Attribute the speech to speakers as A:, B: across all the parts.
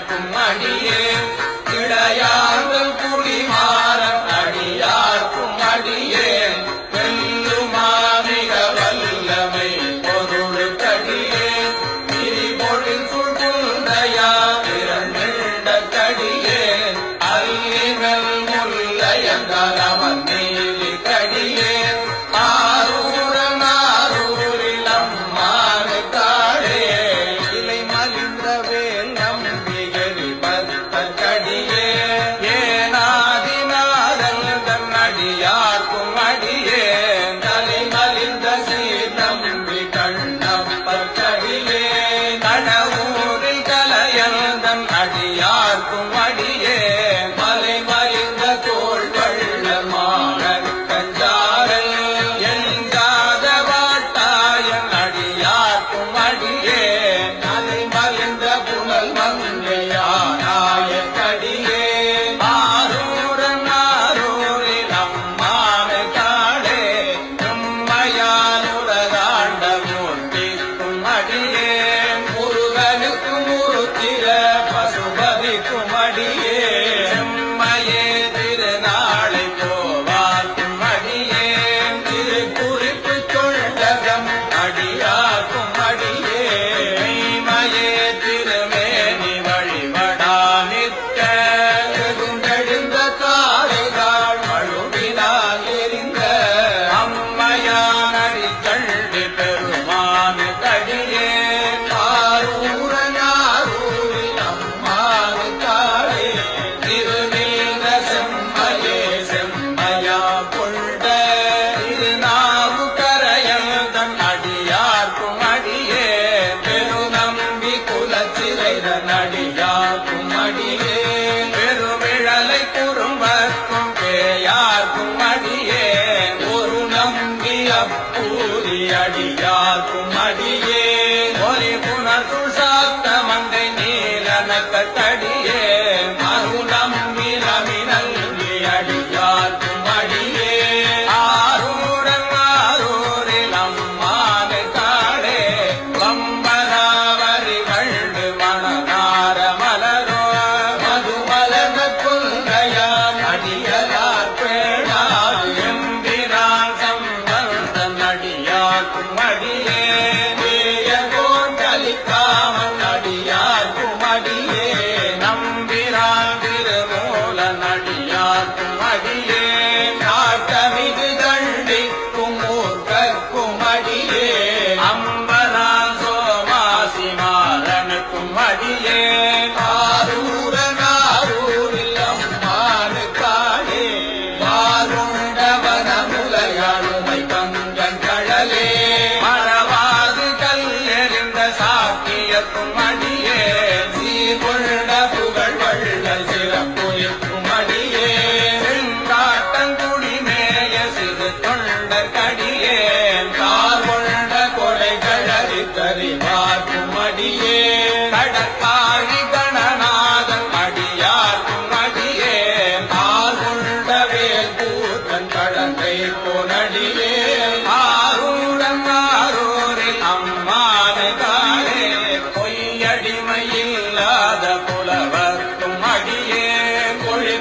A: அழைக்கும் அடி சூரிய அடியார் குமரியே. ஒலி புனர்சுள்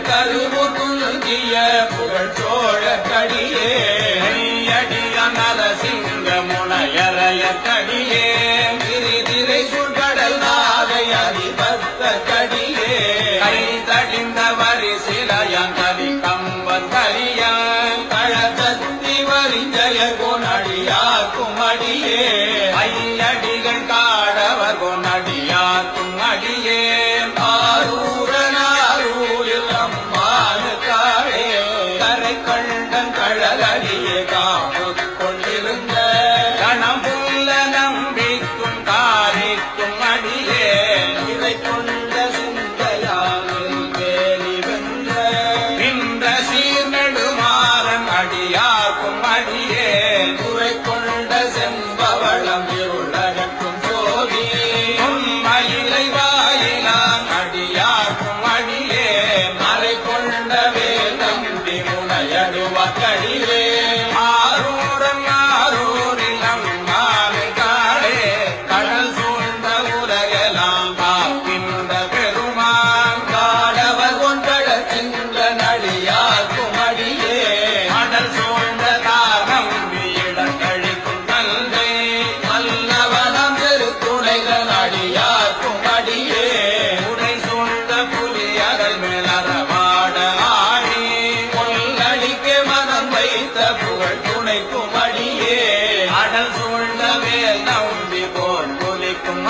A: கரும்பு துங்கிய புகழ் சோழ கடியே. அடிய நரசிங்க முனையறைய கடியே. கிரிதிரை சுடல் நாகை அதிபத்த கடியே. கை தடிந்தவன்